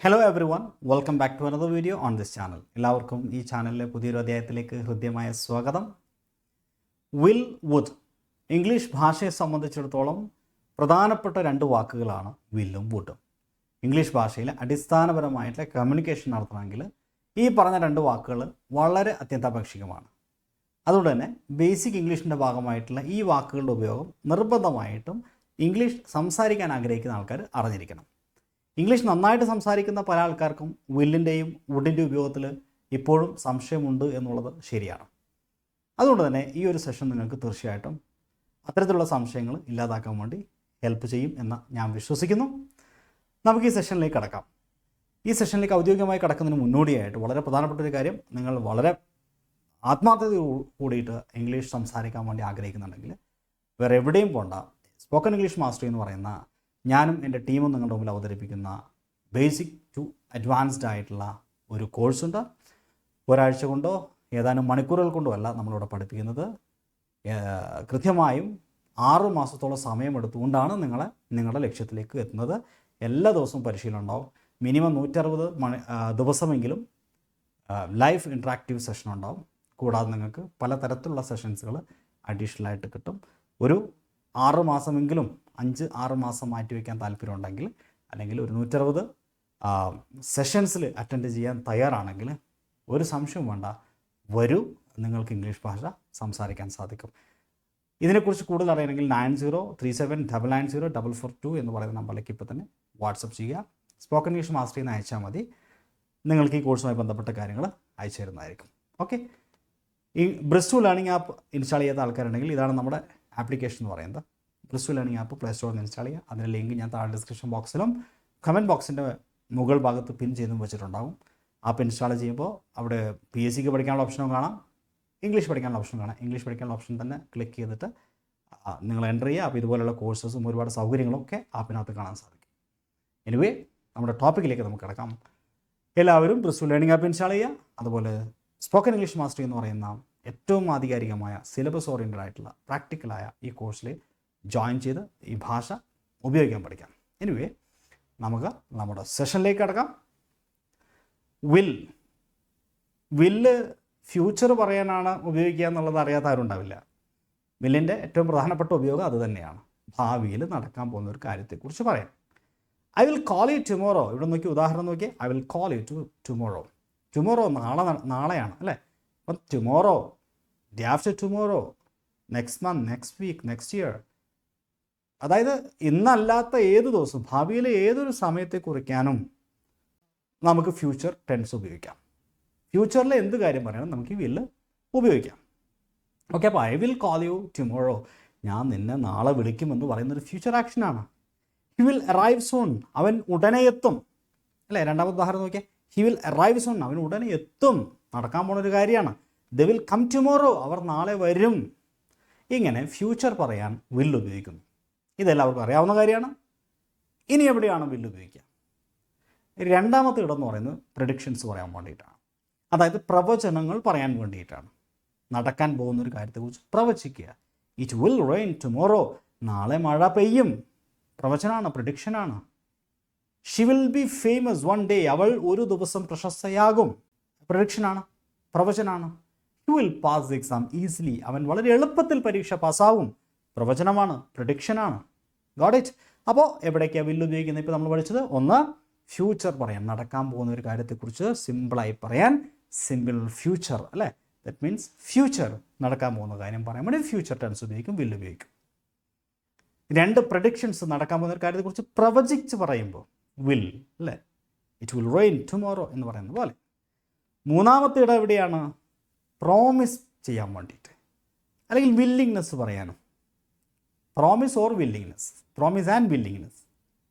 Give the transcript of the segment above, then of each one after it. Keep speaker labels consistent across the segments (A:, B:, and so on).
A: Hello everyone welcome back to another video on this channel എല്ലാവർക്കും ഈ ചാനലിലെ പുതിയൊരു അധ്യായത്തിലേക്ക് ഹൃദ്യമായ സ്വാഗതം. വിൽ വുഡ് ഇംഗ്ലീഷ് ഭാഷയെ സംബന്ധിച്ചിടത്തോളം പ്രധാനപ്പെട്ട രണ്ട് വാക്കുകളാണ് വില്ലും വുഡും ഇംഗ്ലീഷ് ഭാഷയിൽ അടിസ്ഥാനപരമായിട്ടുള്ള കമ്മ്യൂണിക്കേഷൻ നടത്തണമെങ്കിൽ ഈ പറഞ്ഞ രണ്ട് വാക്കുകൾ വളരെ അത്യന്താപേക്ഷികമാണ്. അതുകൊണ്ട് തന്നെ ബേസിക് ഇംഗ്ലീഷിന്റെ ഭാഗമായിട്ടുള്ള ഈ വാക്കുകളുടെ ഉപയോഗം നിർബന്ധമായിട്ടും ഇംഗ്ലീഷ് സംസാരിക്കാൻ ആഗ്രഹിക്കുന്ന ആൾക്കാർ അറിഞ്ഞിരിക്കണം. ഇംഗ്ലീഷ് നന്നായിട്ട് സംസാരിക്കുന്ന പല ആൾക്കാർക്കും വില്ലിന്റെയും വുഡിന്റെ ഉപയോഗത്തിൽ ഇപ്പോഴും സംശയമുണ്ട് എന്നുള്ളത് ശരിയാണ്. അതുകൊണ്ട് തന്നെ ഈ ഒരു സെഷൻ നിങ്ങൾക്ക് തീർച്ചയായിട്ടും അത്തരത്തിലുള്ള സംശയങ്ങൾ ഇല്ലാതാക്കാൻ വേണ്ടി ഹെൽപ്പ് ചെയ്യും എന്ന് ഞാൻ വിശ്വസിക്കുന്നു. നമുക്ക് ഈ സെഷനിലേക്ക് കടക്കാം. ഈ സെഷനിലേക്ക് ഔദ്യോഗികമായി കടക്കുന്നതിന് മുന്നോടിയായിട്ട് വളരെ പ്രധാനപ്പെട്ട ഒരു കാര്യം നിങ്ങൾ വളരെ ആത്മാർത്ഥത കൂടിയിട്ട് ഇംഗ്ലീഷ് സംസാരിക്കാൻ വേണ്ടി ആഗ്രഹിക്കുന്നുണ്ടെങ്കിൽ വേറെ എവിടെയും പോണ്ട. സ്പോക്കൺ ഇംഗ്ലീഷ് മാസ്റ്ററി എന്ന് പറയുന്ന ഞാനും എന്റെ ടീമും നിങ്ങളുടെ മുമ്പിൽ അവതരിപ്പിക്കുന്ന ബേസിക് ടു അഡ്വാൻസ്ഡ് ആയിട്ടുള്ള ഒരു കോഴ്സുണ്ട് ഒരാഴ്ച കൊണ്ടോ ഏതാനും മണിക്കൂറുകൾ കൊണ്ടോ അല്ല നമ്മളിവിടെ പഠിപ്പിക്കുന്നത്. കൃത്യമായും ആറ് മാസത്തോളം സമയമെടുത്തുകൊണ്ടാണ് നിങ്ങളെ നിങ്ങളുടെ ലക്ഷ്യത്തിലേക്ക് എത്തുന്നത്. എല്ലാ ദിവസവും പരിശീലനം ഉണ്ടാവും. മിനിമം നൂറ്ററുപത് മണി ദിവസമെങ്കിലും ലൈഫ് ഇൻട്രാക്റ്റീവ് സെഷൻ ഉണ്ടാവും. കൂടാതെ നിങ്ങൾക്ക് പലതരത്തിലുള്ള സെഷൻസുകൾ അഡീഷണലായിട്ട് കിട്ടും. ഒരു ആറ് മാസമെങ്കിലും അഞ്ച് ആറ് മാസം മാറ്റി വയ്ക്കാൻ താല്പര്യമുണ്ടെങ്കിൽ അല്ലെങ്കിൽ ഒരു നൂറ്ററുപത് സെഷൻസിൽ അറ്റൻഡ് ചെയ്യാൻ തയ്യാറാണെങ്കിൽ ഒരു സംശയവും വേണ്ട. വരൂ നിങ്ങൾക്ക് ഇംഗ്ലീഷ് ഭാഷ സംസാരിക്കാൻ സാധിക്കും. ഇതിനെക്കുറിച്ച് കൂടുതൽ അറിയണമെങ്കിൽ nine zero three seven double nine zero double four two എന്ന് പറയുന്ന നമ്പറിലേക്ക് ഇപ്പോൾ തന്നെ വാട്സപ്പ് ചെയ്യുക. സ്പോക്കൺ ഇംഗ്ലീഷ് മാസ്റ്റർ ചെയ്യുന്ന അയച്ചാൽ മതി. നിങ്ങൾക്ക് ഈ കോഴ്സുമായി ബന്ധപ്പെട്ട കാര്യങ്ങൾ അയച്ചു തരുന്നതായിരിക്കും. ഓക്കെ ഈ ബ്രിസ്റ്റു ലേണിംഗ് ആപ്പ് ഇൻസ്റ്റാൾ ചെയ്യാത്ത ആൾക്കാരുണ്ടെങ്കിൽ ഇതാണ് നമ്മുടെ ആപ്ലിക്കേഷൻ എന്ന് പറയുന്നത്. Plus two learning app play സ്റ്റോറിൽ നിന്ന് ഇൻസ്റ്റാൾ ചെയ്യുക. അതിന്റെ ലിങ്ക് ഞാൻ താഴെ ഡിസ്ക്രിപ്ഷൻ ബോക്സിലും കമന്റ് ബോക്സിന്റെ മുകൾ ഭാഗത്ത് പിൻ ചെയ്തും വെച്ചിട്ടുണ്ടാകും. ആപ്പ് ഇൻസ്റ്റാൾ ചെയ്യുമ്പോൾ അവിടെ പി എസ് സിക്ക് പഠിക്കാനുള്ള ഓപ്ഷനും കാണാം ഇംഗ്ലീഷ് പഠിക്കാനുള്ള ഓപ്ഷൻ കാണാം. ഇംഗ്ലീഷ് പഠിക്കാനുള്ള ഓപ്ഷൻ തന്നെ ക്ലിക്ക് ചെയ്തിട്ട് നിങ്ങൾ എന്റർ ചെയ്യുക. അപ്പോൾ ഇതുപോലുള്ള കോഴ്സസും ഒരുപാട് സൗകര്യങ്ങളും ഒക്കെ ആപ്പിനകത്ത് കാണാൻ സാധിക്കും. എനിവേ നമ്മുടെ ടോപ്പിക്കിലേക്ക് നമുക്ക് കിടക്കാം. എല്ലാവരും ബ്രിസ്റ്റു ലേണിംഗ് ആപ്പ് ഇൻസ്റ്റാൾ ചെയ്യുക. അതുപോലെ സ്പോക്കൺ ഇംഗ്ലീഷ് മാസ്റ്ററി എന്ന് പറയുന്ന ഏറ്റവും ആധികാരികമായ സിലബസ് ഓറിയന്റഡ് ആയിട്ടുള്ള പ്രാക്ടിക്കലായ ഈ കോഴ്സിൽ ജോയിൻ ചെയ്ത് ഈ ഭാഷ ഉപയോഗിക്കാൻ പഠിക്കാം. എനിവേ നമുക്ക് നമ്മുടെ സെഷനിലേക്ക് കിടക്കാം. വിൽ വില്ല് ഫ്യൂച്ചർ പറയാനാണ് ഉപയോഗിക്കുക എന്നുള്ളത് അറിയാത്ത ആരുണ്ടാവില്ല വില്ലിന്റെ ഏറ്റവും പ്രധാനപ്പെട്ട ഉപയോഗം അത് തന്നെയാണ്. ഭാവിയിൽ നടക്കാൻ പോകുന്ന ഒരു കാര്യത്തെക്കുറിച്ച് പറയാം. I will call you tomorrow ഇവിടെ നോക്കി ഉദാഹരണം നോക്കി I will call you to tomorrow tomorrow നാളെ നാളെയാണ് അല്ലേ? അപ്പം tomorrow day after tomorrow next month next week next year അതായത് ഇന്നല്ലാത്ത ഏത് ദിവസവും ഭാവിയിലെ ഏതൊരു സമയത്തെ കുറിക്കാനും നമുക്ക് ഫ്യൂച്ചർ ടെൻസ് ഉപയോഗിക്കാം. ഫ്യൂച്ചറിൽ എന്ത് കാര്യം പറയാനും നമുക്ക് ഈ വില്ല് ഉപയോഗിക്കാം. ഓക്കെ അപ്പോൾ I will call you tomorrow ഞാൻ നിന്നെ നാളെ വിളിക്കുമെന്ന് പറയുന്നൊരു ഫ്യൂച്ചർ ആക്ഷനാണ് ഹി വിൽ അറൈവ് സൂൺ അവൻ ഉടനെ എത്തും. അല്ലേ? രണ്ടാമത്തെ ഉദാഹരണം നോക്കിയാൽ ഹി വിൽ അറൈവ് സൂൺ അവൻ ഉടനെ എത്തും. നടക്കാൻ പോണ ഒരു കാര്യമാണ്. ദ വിൽ കം ടുമോറോ അവർ നാളെ വരും. ഇങ്ങനെ ഫ്യൂച്ചർ പറയാൻ വിൽ ഉപയോഗിക്കുന്നു. ഇതെല്ലാവർക്കും അറിയാവുന്ന കാര്യമാണ്. ഇനി എവിടെയാണ് വില്ല് ഉപയോഗിക്കുക? രണ്ടാമത്തെ ഇടം എന്ന് പറയുന്നത് പ്രഡിക്ഷൻസ് പറയാൻ വേണ്ടിയിട്ടാണ്. അതായത് പ്രവചനങ്ങൾ പറയാൻ വേണ്ടിയിട്ടാണ്. നടക്കാൻ പോകുന്ന ഒരു കാര്യത്തെക്കുറിച്ച് പ്രവചിക്കുക. ഇറ്റ് വിൽ റെയിൻ ടുമോറോ നാളെ മഴ പെയ്യും. പ്രവചനമാണ് പ്രഡിക്ഷനാണ് she will be famous one day അവൾ ഒരു ദിവസം പ്രശസ്തയാകും. പ്രഡിക്ഷനാണ് പ്രവചനാണ് he will pass the exam easily അവൻ വളരെ എളുപ്പത്തിൽ പരീക്ഷ പാസ്സാവും പ്രവചനമാണ് പ്രൊഡിക്ഷനാണ് ഗോഡ് ഇറ്റ് അപ്പോൾ എവിടേക്കാണ് വില്ല് ഉപയോഗിക്കുന്നത്? ഇപ്പോൾ നമ്മൾ പഠിച്ചത് ഒന്ന് ഫ്യൂച്ചർ പറയാൻ നടക്കാൻ പോകുന്ന ഒരു കാര്യത്തെക്കുറിച്ച് സിമ്പിളായി പറയാൻ സിമ്പിൾ ഫ്യൂച്ചർ അല്ലേ? ദറ്റ് മീൻസ് ഫ്യൂച്ചർ നടക്കാൻ പോകുന്ന കാര്യം പറയാൻ വേണ്ടി ഫ്യൂച്ചർ ടെൻസ് ഉപയോഗിക്കും വില്ല് ഉപയോഗിക്കും. രണ്ട് പ്രഡിക്ഷൻസ് നടക്കാൻ പോകുന്ന ഒരു കാര്യത്തെക്കുറിച്ച് പ്രവചിച്ച് പറയുമ്പോൾ വിൽ അല്ലേ? ഇറ്റ് വിൽ റെയിൻ ടുമോറോ എന്ന് പറയുന്ന പോലെ. മൂന്നാമത്തെ ഇടം എവിടെയാണ്? പ്രോമിസ് ചെയ്യാൻ വേണ്ടിയിട്ട്. അല്ലെങ്കിൽ വില്ലിങ്നെസ് പറയാനും? Promise or willingness promise and willingness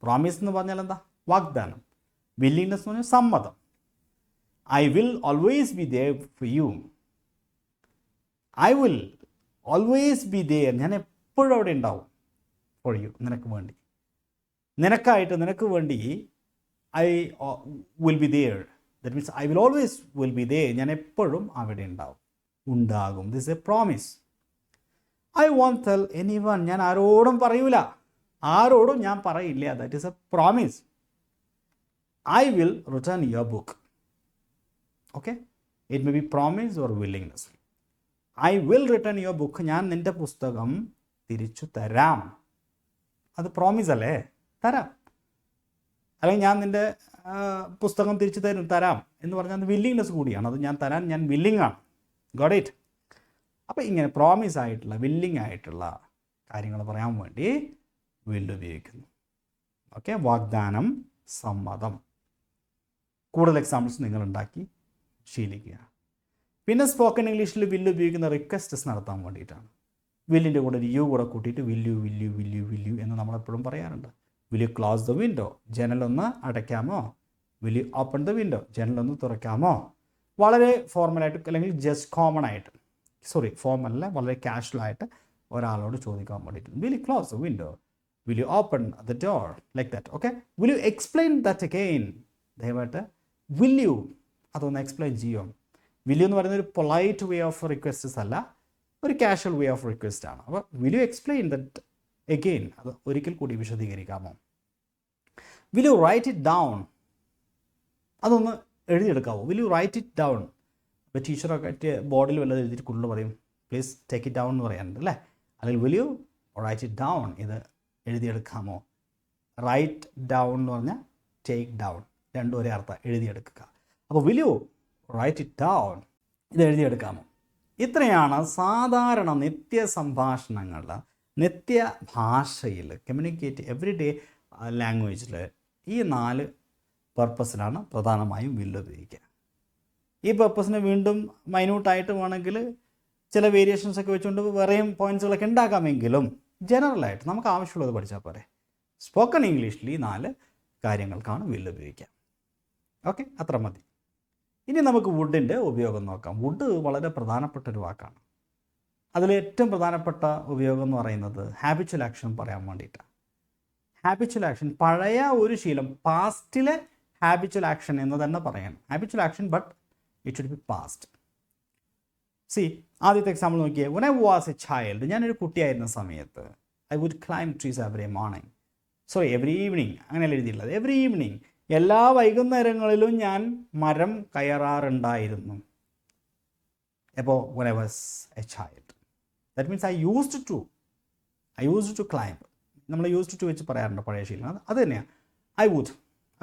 A: promise എന്ന് പറഞ്ഞാൽ എന്താ? വാഗ്ദാനം. വില്ലിങ്നെസ് എന്ന് പറഞ്ഞാൽ സമ്മതം. I will always be there for you I will always be there ഞാൻ എപ്പോഴും അവിടെ ഉണ്ടാവും ഫോർ യു നിനക്ക് വേണ്ടി. നിനക്കായിട്ട് നിനക്ക് വേണ്ടി I will be there that means I will always will be there ഞാൻ എപ്പോഴും അവിടെ ഉണ്ടാവും. ഉണ്ടാകും. This a promise I won't tell anyone ഞാൻ ആരോടും പറയൂല. ആരോടും ഞാൻ പറയില്ല. That is a promise I will return your book okay it may be promise or willingness I will return your book ഞാൻ നിന്റെ പുസ്തകം തിരിച്ചു തരാം. അത് പ്രോമിസ് അല്ലേ? തരാം. അല്ലെങ്കിൽ ഞാൻ നിന്റെ പുസ്തകം തിരിച്ചു തരും തരാം എന്ന് പറഞ്ഞാൽ അത് വില്ലിങ്നെസ് കൂടിയാണ്. അത് ഞാൻ തരാൻ ഞാൻ വില്ലിങ് ആണ്. ഗോഡ് ഇറ്റ് അപ്പോൾ ഇങ്ങനെ പ്രോമിസ് ആയിട്ടുള്ള വില്ലിങ് ആയിട്ടുള്ള കാര്യങ്ങൾ പറയാൻ വേണ്ടി വില്ല് ഉപയോഗിക്കുന്നു. ഓക്കെ വാഗ്ദാനം സമ്മതം. കൂടുതൽ എക്സാമ്പിൾസ് നിങ്ങൾ ഉണ്ടാക്കി ശീലിക്കുക പിന്നെ സ്പോക്കൺ ഇംഗ്ലീഷിൽ വില്ല് ഉപയോഗിക്കുന്ന റിക്വസ്റ്റസ് നടത്താൻ വേണ്ടിയിട്ടാണ്. വില്ലിന്റെ കൂടെ ഒരു യു കൂടെ കൂട്ടിയിട്ട് വില്യു വില്യു വില്യു വില്യു എന്ന് നമ്മളെപ്പോഴും പറയാറുണ്ട്. Will you close the window ജനലൊന്ന് അടയ്ക്കാമോ? Will you open the window ജനലൊന്ന് തുറക്കാമോ? വളരെ ഫോർമലായിട്ട് അല്ലെങ്കിൽ ജസ്റ്റ് കോമൺ ആയിട്ട് സോറി ഫോർമലല്ല വളരെ കാഷ്വലായിട്ട് ഒരാളോട് ചോദിക്കാൻ വേണ്ടിയിട്ട് will you close the window will you open the door like that okay will you explain that again ദയവായിട്ട് വിൽ യു അതൊന്ന് എക്സ്പ്ലെയിൻ ചെയ്യും? വിൽ യു എന്ന് പറയുന്ന ഒരു പൊളൈറ്റ് വേ ഓഫ് റിക്വസ്റ്റസ് അല്ല ഒരു കാഷ്വൽ വേ ഓഫ് റിക്വസ്റ്റ് ആണ്. അപ്പോൾ will you explain that again അത് ഒരിക്കൽ കൂടി വിശദീകരിക്കാമോ? Will you write it down അതൊന്ന് എഴുതിയെടുക്കാവോ? Will you write it down ഇപ്പോൾ ടീച്ചറൊക്കെ ബോർഡിൽ വല്ലതും എഴുതിയിട്ട് കൂടുതൽ പറയും പ്ലീസ് ടേക്ക് ഇറ്റ് ഡൗൺ എന്ന് പറയാനുണ്ട് അല്ലേ? അല്ലെങ്കിൽ will you write it down ഇത് എഴുതിയെടുക്കാമോ? റൈറ്റ് ഡൗൺ എന്ന് പറഞ്ഞാൽ ടേക്ക് ഡൗൺ രണ്ടും ഒരേ അർത്ഥം എഴുതിയെടുക്കുക. അപ്പോൾ will you write it down ഇത് എഴുതിയെടുക്കാമോ? ഇത്രയാണ് സാധാരണ നിത്യ സംഭാഷണങ്ങളിൽ നിത്യ ഭാഷയിൽ കമ്മ്യൂണിക്കേറ്റ് എവറി ഡേ ലാംഗ്വേജിൽ ഈ നാല് പർപ്പസിനാണ് പ്രധാനമായും വില്ല് ഉപയോഗിക്കുക ഈ പർപ്പസിന് വീണ്ടും മൈന്യൂട്ടായിട്ട് വേണമെങ്കിൽ ചില വേരിയേഷൻസ് ഒക്കെ വെച്ചുകൊണ്ട് വേറെയും പോയിന്റ്സുകളൊക്കെ ഉണ്ടാക്കാമെങ്കിലും ജനറലായിട്ട് നമുക്ക് ആവശ്യമുള്ളത് പഠിച്ചാൽ പോരെ. സ്പോക്കൺ ഇംഗ്ലീഷിൽ ഈ നാല് കാര്യങ്ങൾക്കാണ് വില്ല് ഉപയോഗിക്കുക ഓക്കെ അത്ര മതി. ഇനി നമുക്ക് വുഡിന്റെ ഉപയോഗം നോക്കാം. വുഡ് വളരെ പ്രധാനപ്പെട്ട ഒരു വാക്കാണ്. അതിൽ ഏറ്റവും പ്രധാനപ്പെട്ട ഉപയോഗം എന്ന് പറയുന്നത് ഹാബിച്വൽ ആക്ഷൻ പറയാൻ വേണ്ടിയിട്ടാണ്. ഹാബിച്വൽ ആക്ഷൻ പഴയ ഒരു ശീലം പാസ്റ്റിലെ ഹാബിച്വൽ ആക്ഷൻ എന്ന് തന്നെ പറയണം. Habitual action but it should be past see ആദ്യത്തെ എക്സാമ്പിൾ നോക്കിയേ. One I was a child ഞാനൊരു കുട്ടിയായിരുന്ന സമയത്ത് I would climb trees every morning sorry every evening അങ്ങനെയല്ല എഴുതിയുള്ളത് എവറി ഈവനിങ് എല്ലാ വൈകുന്നേരങ്ങളിലും ഞാൻ മരം കയറാറുണ്ടായിരുന്നു. അപ്പോൾ one I was a child that means I used to I used to climb നമ്മൾ യൂസ്ഡ് ടു വെച്ച് പറയാറുണ്ട് പഴയ ശീലം. അത് തന്നെയാണ്. I would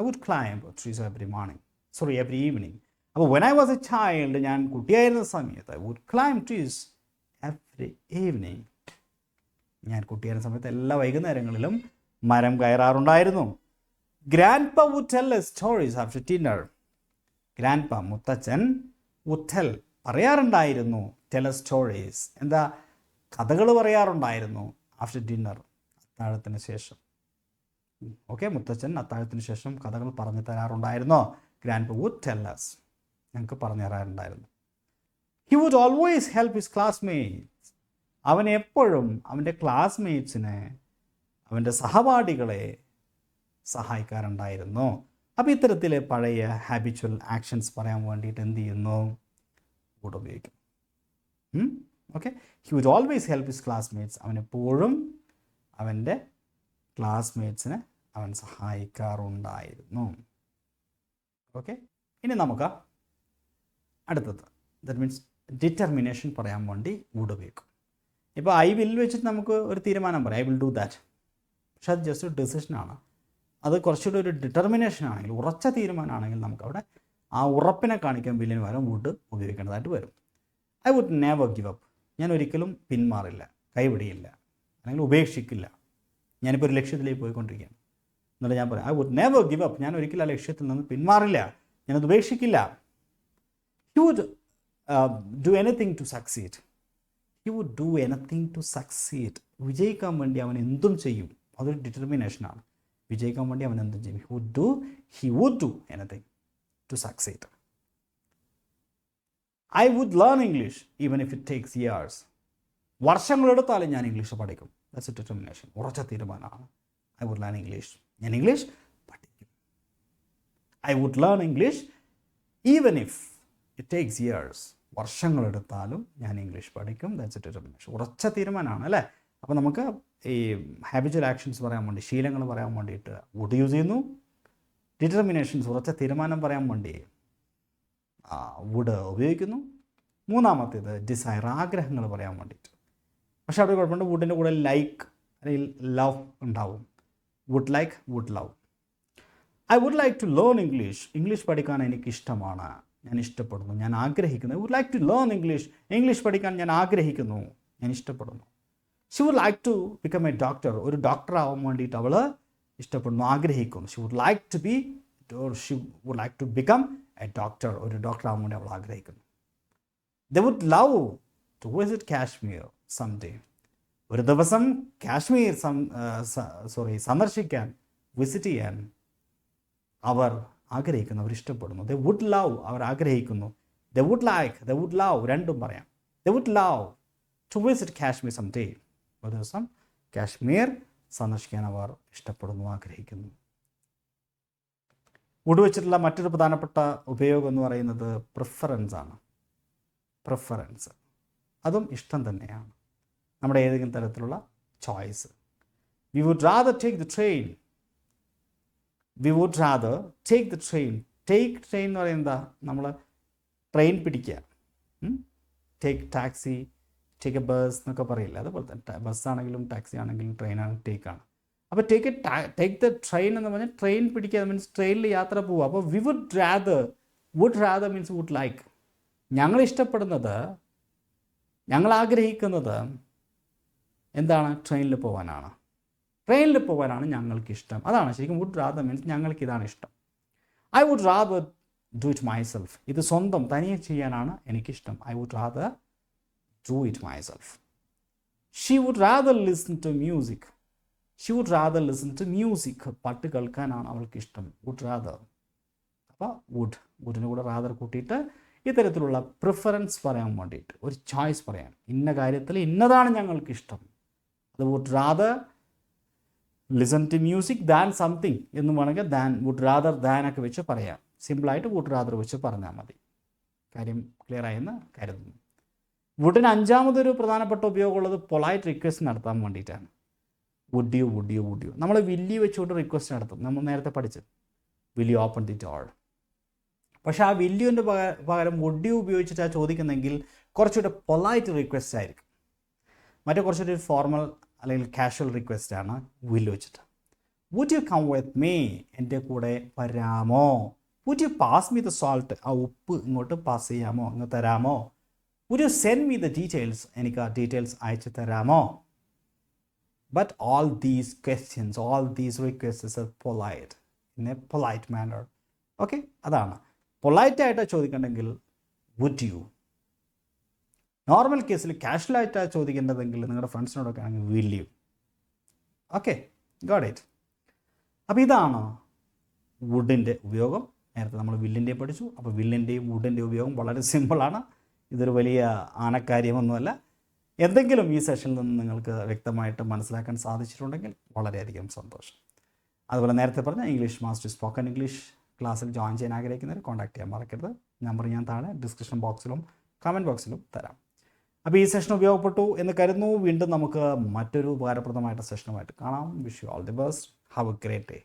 A: I would climb trees every morning sorry every evening അപ്പോൾ when I was a child ഞാൻ കുട്ടിയായിരുന്ന സമയത്ത് I would climb trees every evening ഞാൻ കുട്ടിയായിരുന്ന സമയത്ത് എല്ലാ വൈകുന്നേരങ്ങളിലും മരം കയറാറുണ്ടായിരുന്നു. Grandpa would tell stories after dinner grandpa മുത്തച്ഛൻ ഉത്തൽ പറയാറുണ്ടായിരുന്നു. എ സ്റ്റോറീസ് എന്താ? കഥകൾ പറയാറുണ്ടായിരുന്നു ആഫ്റ്റർ ഡിന്നർ അത്താഴത്തിന് ശേഷം. ഓക്കെ മുത്തച്ഛൻ അത്താഴത്തിന് ശേഷം കഥകൾ പറഞ്ഞു തരാറുണ്ടായിരുന്നോ? ഗ്രാൻഡ് വുഡ് ടെൽ ഞങ്ങൾക്ക് പറഞ്ഞു തരാറുണ്ടായിരുന്നു. He would always help his classmates അവൻ എപ്പോഴും അവന്റെ ക്ലാസ്മേറ്റ്സിനെ അവന്റെ സഹപാഠികളെ സഹായിക്കാറുണ്ടായിരുന്നു. അപ്പോൾ ഇത്തരത്തിലെ പഴയ ഹാബിച്വൽ ആക്ഷൻസ് പറയാൻ വേണ്ടിയിട്ട് എന്ത് ചെയ്യുന്നു? കൂടെ ഉപയോഗിക്കും. Okay he would always help his classmates അവൻ എപ്പോഴും അവന്റെ ക്ലാസ്മേറ്റ്സിനെ അവൻ സഹായിക്കാറുണ്ടായിരുന്നു. ഓക്കെ ഇനി നമുക്ക് അടുത്തത്. ദറ്റ് മീൻസ് ഡിറ്റർമിനേഷൻ പറയാൻ വേണ്ടി വുഡ് ഉപയോഗിക്കും ഇപ്പോൾ ഐ വിൽ വെച്ചിട്ട് നമുക്ക് ഒരു തീരുമാനം പറയാം. ഐ വിൽ ഡു ദാറ്റ് പക്ഷെ അത് ജസ്റ്റ് ഒരു ഡിസിഷനാണ് അത് കുറച്ചുകൂടി ഒരു ഡിറ്റർമിനേഷൻ ആണെങ്കിൽ ഉറച്ച തീരുമാനമാണെങ്കിൽ നമുക്കവിടെ ആ ഉറപ്പിനെ കാണിക്കാൻ വില്ലിന് പകരം വുഡ് ഉപയോഗിക്കേണ്ടതായിട്ട് വരും. I would never give up ഞാൻ ഒരിക്കലും പിന്മാറില്ല കൈവിടിയില്ല അല്ലെങ്കിൽ ഉപേക്ഷിക്കില്ല. ഞാനിപ്പോൾ ഒരു ലക്ഷ്യത്തിലേക്ക് പോയിക്കൊണ്ടിരിക്കുകയാണ്. എന്നിട്ട് ഞാൻ പറയാം I would never give up ഞാൻ ഒരിക്കലും ആ ലക്ഷ്യത്തിൽ നിന്ന് പിന്മാറില്ല. ഞാനത് ഉപേക്ഷിക്കില്ല. He would do anything to succeed he would do anything to succeed വിജയിക്കാൻ വേണ്ടി അവൻ എന്തും ചെയ്യും. അതൊരു ഡിറ്റർമിനേഷനാണ് വിജയിക്കാൻ വേണ്ടി അവൻ എന്തും ചെയ്യും. He would do he would do anything to succeed I would learn English even if it takes years വർഷങ്ങളെടുത്താലും ഞാൻ ഇംഗ്ലീഷ് പഠിക്കും. ദാറ്റ്സ് ഡിറ്റർമിനേഷൻ ഉറച്ച തീരുമാനമാണ്. ഐ വുഡ് ലേൺ ഇംഗ്ലീഷ് ഞാൻ ഇംഗ്ലീഷ് പഠിക്കും. I would learn English even if it takes years വർഷങ്ങളെടുത്താലും ഞാൻ English പഠിക്കും. That's determination ഉറച്ച തീരുമാനമാണ് അല്ലേ? അപ്പോൾ നമുക്ക് ഈ ഹാബിച്വൽ ആക്ഷൻസ് പറയാൻ വേണ്ടി ശീലങ്ങൾ പറയാൻ വേണ്ടിയിട്ട് വുഡ് യൂസ് ചെയ്യുന്നു. ഡിറ്റർമിനേഷൻസ് ഉറച്ച തീരുമാനം പറയാൻ വേണ്ടി വുഡ് ഉപയോഗിക്കുന്നു. മൂന്നാമത്തേത് ഡിസയർ ആഗ്രഹങ്ങൾ പറയാൻ വേണ്ടിയിട്ട്. പക്ഷേ അവിടെ കുഴപ്പമുണ്ട്. വുഡിന്റെ കൂടെ ലൈക്ക് അല്ലെങ്കിൽ ലവ് ഉണ്ടാവും. Would like would love I would like to learn English English പഠിക്കാൻ എനിക്ക് ഇഷ്ടമാണ് ഞാൻ ഇഷ്ടപ്പെടുന്നു. ഞാൻ ആഗ്രഹിക്കുന്നു. I would like to learn English English പഠിക്കാൻ ഞാൻ ആഗ്രഹിക്കുന്നു. ഞാൻ ഇഷ്ടപ്പെടുന്നു. She would like to become a doctor ഒരു ഡോക്ടർ ആവാൻ വേണ്ടിയിട്ട് അവൾ ഇഷ്ടപ്പെടുന്നു ആഗ്രഹിക്കുന്നു. She would like to be she would like to become a doctor ഒരു ഡോക്ടർ ആവാൻ വേണ്ടി അവൾ ആഗ്രഹിക്കുന്നു. They would love to visit Kashmir some day ഒരു ദിവസം കാശ്മീർ സോറി സന്ദർശിക്കാൻ വിസിറ്റ് ചെയ്യാൻ അവർ ആഗ്രഹിക്കുന്നു അവർ ഇഷ്ടപ്പെടുന്നു. ദ വുഡ് ലവ് അവർ ആഗ്രഹിക്കുന്നു. They would like they would love രണ്ടും പറയാം. They would love to visit Kashmir some day ഒരു ദിവസം കാശ്മീർ സന്ദർശിക്കാൻ അവർ ഇഷ്ടപ്പെടുന്നു ആഗ്രഹിക്കുന്നു. വുഡ് വെച്ചിട്ടുള്ള മറ്റൊരു പ്രധാനപ്പെട്ട ഉപയോഗം എന്ന് പറയുന്നത് പ്രിഫറൻസ് ആണ്. പ്രിഫറൻസ് അതും ഇഷ്ടം തന്നെയാണ്. നമ്മുടെ ഏതെങ്കിലും തരത്തിലുള്ള choice we would rather take the train we would rather take the train take train എന്ന് പറയുന്നത് നമ്മൾ ട്രെയിൻ പിടിക്കുക. Take taxi take a bus എന്നൊക്കെ പറയില്ല? അതുപോലെ തന്നെ. ബസ്സാണെങ്കിലും ടാക്സി ആണെങ്കിലും ട്രെയിനാണെങ്കിലും ടേക്കാണ് അപ്പോൾ ടേക്ക് ടേക്ക് ദ ട്രെയിൻ എന്ന് പറഞ്ഞാൽ ട്രെയിൻ പിടിക്കുക മീൻസ് ട്രെയിനിൽ യാത്ര പോവുക അപ്പോൾ we would rather would rather means would like ഞങ്ങൾ ഇഷ്ടപ്പെടുന്നത് ഞങ്ങൾ ആഗ്രഹിക്കുന്നത് എന്താണ്? ട്രെയിനിൽ പോകാനാണ് ട്രെയിനിൽ പോകാനാണ് ഞങ്ങൾക്ക് ഇഷ്ടം. അതാണ് ശരിക്കും വുഡ് റാദർ മീൻസ് ഞങ്ങൾക്ക് ഇതാണ് ഇഷ്ടം. I would rather do it myself ഇത് സ്വന്തം തനിയെ ചെയ്യാനാണ് എനിക്കിഷ്ടം. I would rather do it myself she would rather listen to music she would rather listen to music പാട്ട് കേൾക്കാനാണ് അവൾക്ക് ഇഷ്ടം. വുഡ് റാദർ അപ്പോൾ വുഡ് വുഡിന് കൂടെ റാദർ കൂട്ടിയിട്ട് ഇത്തരത്തിലുള്ള പ്രിഫറൻസ് പറയാൻ വേണ്ടിയിട്ട് ഒരു ചോയ്സ് പറയാൻ. ഇന്ന കാര്യത്തിൽ ഇന്നതാണ് ഞങ്ങൾക്ക് ഇഷ്ടം. അത് would rather listen to music than something എന്ന് വേണമെങ്കിൽ ദാൻ വുഡ് റാദർ ദാൻ ഒക്കെ വെച്ച് പറയാം. സിമ്പിളായിട്ട് വുഡ് റാദർ വെച്ച് പറഞ്ഞാൽ മതി. കാര്യം ക്ലിയർ ആയെന്ന് കരുതുന്നു. വുഡിന് അഞ്ചാമതൊരു പ്രധാനപ്പെട്ട ഉപയോഗമുള്ളത് പൊളൈറ്റ് റിക്വസ്റ്റ് നടത്താൻ വേണ്ടിയിട്ടാണ്. Would you would you would you നമ്മൾ വില്ലി വെച്ചുകൊണ്ട് റിക്വസ്റ്റ് നടത്തും. നമ്മൾ നേരത്തെ പഠിച്ചു യു ഓപ്പൺ ദി ഡോർ പക്ഷേ ആ വില്യുവിന്റെ പകരം വുഡ് യു ഉപയോഗിച്ചിട്ടാണ് ചോദിക്കുന്നെങ്കിൽ കുറച്ചുകൂടെ പൊളൈറ്റ് റിക്വസ്റ്റ് ആയിരിക്കും. മറ്റേ കുറച്ചുകൂടി ഫോർമൽ അല്ലെങ്കിൽ കാഷ്വൽ റിക്വസ്റ്റ് ആണ് വില്ല് വെച്ചിട്ട്. Would you come with me എന്റെ കൂടെ വരാമോ? Would you pass me the salt ആ ഉപ്പ് ഇങ്ങോട്ട് പാസ് ചെയ്യാമോ? ഇങ്ങ് തരാമോ? Would you send me the details എനിക്ക് ആ ഡീറ്റെയിൽസ് അയച്ചു തരാമോ? But all these questions, all these requests are polite in a polite manner. Okay അതാണ്. പൊലൈറ്റായിട്ട് ചോദിക്കണമെങ്കിൽ വുഡ് യു നോർമൽ കേസിൽ കാഷ്വലായിട്ടാണ് ചോദിക്കേണ്ടതെങ്കിൽ നിങ്ങളുടെ ഫ്രണ്ട്സിനോടൊക്കെ ആണെങ്കിൽ will you okay got it അപ്പോൾ ഇതാണ് വുഡിന്റെ ഉപയോഗം. നേരത്തെ നമ്മൾ വില്ലിന്റെയും പഠിച്ചു. അപ്പോൾ വില്ലിന്റെയും വുഡിന്റെയും ഉപയോഗം വളരെ സിമ്പിളാണ് ഇതൊരു വലിയ ആനക്കാര്യമൊന്നുമല്ല. എന്തെങ്കിലും ഈ സെഷനിൽ നിന്ന് നിങ്ങൾക്ക് വ്യക്തമായിട്ട് മനസ്സിലാക്കാൻ സാധിച്ചിട്ടുണ്ടെങ്കിൽ വളരെയധികം സന്തോഷം. അതുപോലെ നേരത്തെ പറഞ്ഞ ഇംഗ്ലീഷ് മാസ്റ്റർ സ്പോക്കൺ ഇംഗ്ലീഷ് ക്ലാസ്സിൽ ജോയിൻ ചെയ്യാൻ ആഗ്രഹിക്കുന്നവർ കോൺടാക്ട് ചെയ്യാൻ മറക്കരുത്. നമ്പർ ഞാൻ താഴെ ഡിസ്ക്രിപ്ഷൻ ബോക്സിലും കമന്റ് ബോക്സിലും തരാം. അപ്പോൾ ഈ സെഷൻ ഉപയോഗപ്പെട്ടു എന്ന് കരുതുന്നു. വീണ്ടും നമുക്ക് മറ്റൊരു ഉപകാരപ്രദമായിട്ട് സെഷനുമായിട്ട് കാണാം. Wish you all the best have a great day